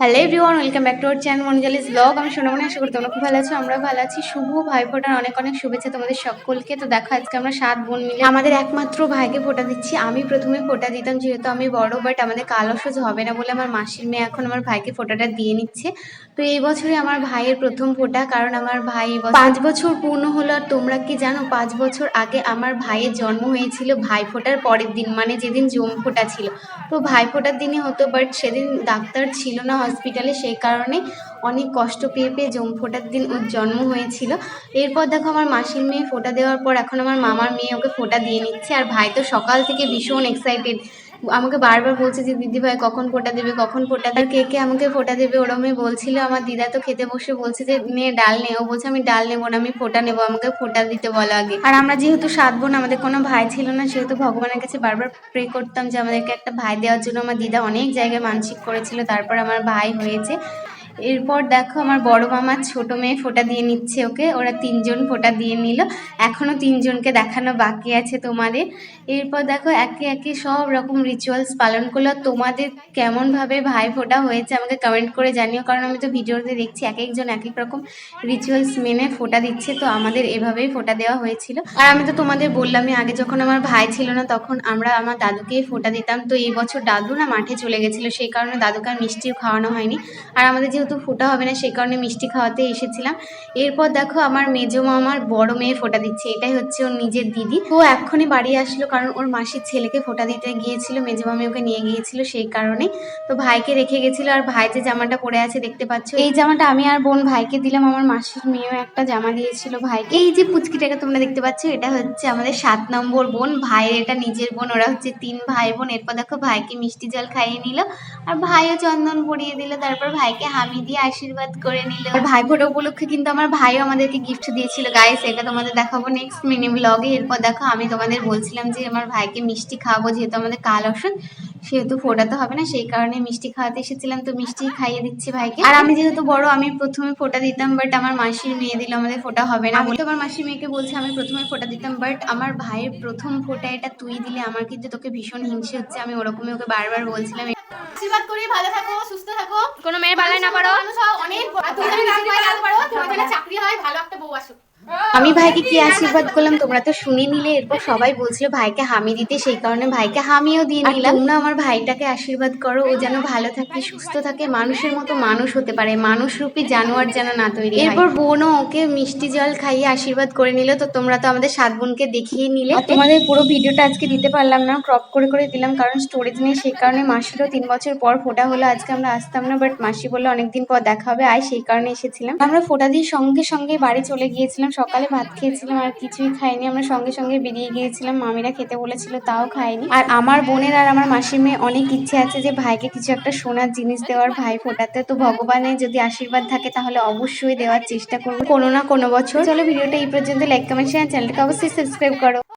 Hello everyone, welcome back to our channel মনিজালিস blog. আমি সোনামনি আশা করি তোমরা খুব ভালো আছো আমরা ভালো আছি। শুভ ভাইফোঁটার অনেক অনেক শুভেচ্ছা তোমাদের সকলকে। তো দেখো, আজকে আমরা সাত বোন মিলে আমাদের একমাত্র ভাইকে ফোঁটা দিচ্ছি। আমি প্রথমে ফোঁটা দিতাম, যেহেতু আমি বড় বাট আমাদের কালো সজ হবে না বলে আমার মাসির মেয়ে এখন আমার ভাইকে ফোঁটাটা দিয়ে নিচ্ছে। তো এই বছরই আমার ভাইয়ের প্রথম ফোঁটা, কারণ আমার ভাই পাঁচ বছর পূর্ণ হলো, আর তোমরা কি জানো, পাঁচ বছর আগে আমার ভাইয়ের জন্ম হয়েছিল ভাই ফোঁটার পরের দিন মানে যেদিন জম ফোঁটা ছিল। তো ভাই ফোঁটার দিনই হতো বাট সেদিন ডাক্তার ছিল না হসপিটালে, সেই কারণে অনেক কষ্ট পেয়ে পেয়ে জম, ফোটার দিন ওর জন্ম হয়েছিল। এরপর দেখো আমার মাসির মেয়ে ফোটা দেওয়ার পর এখন আমার মামার মেয়ে ওকে ফোটা দিয়ে নিচ্ছে। আর ভাই তো সকাল থেকে ভীষণ এক্সাইটেড আমাকে বারবার বলছে যে, দিদি ভাই, কখন ফোটা দেবে? কখন ফোটা দেবে? কে কে আমাকে ফোটা দেবে ওরমই বলছিল। আমার দিদা তো খেতে বসে বলছে যে, নে, ডাল নে। ও বলছে, আমি ডাল নেব না, আমি ফোটা নেব, আমাকে ফোটা দিতে বলো আগে। আর আমরা যেহেতু সাত বোন, আমাদের কোনো ভাই ছিল না, সেহেতু ভগবানের কাছে বারবার প্রে করতাম যে, আমাদেরকে একটা ভাই দেওয়ার জন্য। আমার দিদা অনেক জায়গায় মানসিক করেছিল, তারপর আমার ভাই হয়েছে। এরপর দেখো আমার বড় মামার ছোট মেয়ে ফোঁটা দিয়ে নিচ্ছে ওকে। ওরা তিনজন ফোঁটা দিয়ে নিল। এখনও তিনজনকে দেখানো বাকি আছে তোমাদের। এরপর দেখো একে একে সব রকম রিচুয়ালস পালন করল। তোমাদের কেমনভাবে ভাই ফোঁটা হয়েছে আমাকে কমেন্ট করে জানিও, কারণ আমি তো ভিডিওতে দেখছি এক একজন এক এক রকম রিচুয়ালস মেনে ফোটা দিচ্ছে, তো আমাদের এভাবেই ফোটা দেওয়া হয়েছিল। আর আমি তো তোমাদের বললামই আগে, যখন আমার ভাই ছিল না তখন আমরা আমার দাদুকেই ফোটা দিতাম। তো এই বছর দাদু না মাঠে চলে গেছিল, সেই কারণে দাদুকে আর মিষ্টিও খাওয়ানো হয়নি। আর আমাদের যেহেতু ফোঁটা হবে না, সেই কারণে মিষ্টি খাওয়াতে এসেছিলাম। এরপর দেখো আমার মেজো মামার বড় মেয়ে ফোটা দিচ্ছে, এটাই হচ্ছে ওর নিজের দিদি। ও এক্ষুনি বাড়ি আসলো কারণ ওর মাসির ছেলেকে ফোটা দিতে গিয়েছিল, মেজো মামি ওকে নিয়ে গিয়েছিল সেই কারণে। তো ভাইকে রেখে গেছিল, আর ভাই যে জামাটা পরে আছে দেখতে পাচ্ছ, এই জামাটা আমি আর বোন ভাইকে দিলাম, আমার মাসির মেয়েও একটা জামা দিয়েছিল ভাইকে। এই যে পুচকিটাকে তোমরা দেখতে পাচ্ছ, এটা হচ্ছে আমাদের সাত নম্বর বোন, ভাইয়ের এটা নিজের বোন, ওরা হচ্ছে তিন ভাই বোন। এরপর দেখো ভাইকে মিষ্টি জল খাইয়ে নিল, আর ভাইও চন্দন পরিয়ে দিল, তারপর ভাইকে হামি দিয়ে আশীর্বাদ করে নিল। ভাই ফোটা উপলক্ষে কিন্তু আমার ভাইও আমাদেরকে গিফট দিয়েছিল। গাইস এটা তোমাদের দেখাবো নেক্সট মিনি ব্লগে এরপর দেখো, আমি তোমাদের বলছিলাম যে আমার ভাইকে মিষ্টি খাওয়াবো, যেহেতু আমাদের কাল ওষুধ সেহেতু ফোটাতে হবে না, সেই কারণে মিষ্টি খাওয়াতে এসেছিলাম, তো মিষ্টি খাইয়ে দিচ্ছি ভাইকে। আর আমি যেহেতু বড়, আমি প্রথমে ফোটা দিতাম বাট আমার মাসির মেয়ে দিল, আমাদের ফোটা হবে না। বলে আমার মাসির মেয়েকে বলছে, আমি প্রথমে ফোটা দিতাম বাট আমার ভাইয়ের প্রথম ফোটা এটা তুই দিলে আমার কিন্তু তোকে ভীষণ হিংসে হচ্ছে। আমি ওরকমই ওকে বারবার বলছিলাম। আশীর্বাদ করি ভালো থাকো সুস্থ থাকো। কোনো মেয়ে বালায় না পারো। মানুষ অনেক আর তুমি যেন চাকরি হয় না পারো তোমার যেন চাকরি হয় ভালো একটা বউ আসুক আমি ভাইকে কি আশীর্বাদ করলাম? তোমরা তো শুনে নিলে। এরপর সবাই বলছিল ভাইকে হামি দিতে। সেই কারণে ভাইকে হামিও দিয়ে নিলাম। তোমরা আমার ভাইটাকে আশীর্বাদ করো। ও যেন ভালো থাকে সুস্থ থাকে। মানুষের মতো মানুষ হতে পারে। মানুষ রূপী জানোয়ার যেন না তৈরি এরপর বোনও ওকে মিষ্টি জল খাইয়ে আশীর্বাদ করে নিল। তো তোমরা তো আমাদের সাত বোনকে দেখিয়ে নিলে। তোমাদের পুরো ভিডিওটা আজকে দিতে পারলাম না। ক্রপ করে করে দিলাম কারণ স্টোরেজ নেই। সেই কারণে মাসিরও তিন বছর পর ফোটা হলো। আজকে আমরা আসতাম না বাট মাসি বলল অনেকদিন পর দেখা হবে। আয় সেই কারণে এসেছিলাম। আমরা ফোটা দিয়ে সঙ্গে সঙ্গে বাড়ি চলে গিয়েছিলাম। সকালে ভাত খেয়েছিলাম আর কিছুই খাইনি। আমরা সঙ্গে সঙ্গে বেরিয়ে গিয়েছিলাম। মামিরা খেতে বলেছিল, তাও খাইনি। আর আমার বোনের আর আমার মাসির মেয়ে অনেক ইচ্ছে আছে যে, ভাইকে কিছু একটা সোনার জিনিস দেওয়ার ভাই ফোটাতে। তো ভগবানের যদি আশীর্বাদ থাকে, তাহলে অবশ্যই দেওয়ার চেষ্টা করব। কোনো না কোনো বছর। চলো ভিডিওটা এই পর্যন্ত। লাইক কমেন্ট শেয়ার চ্যানেলটাকে অবশ্যই সাবস্ক্রাইব করো।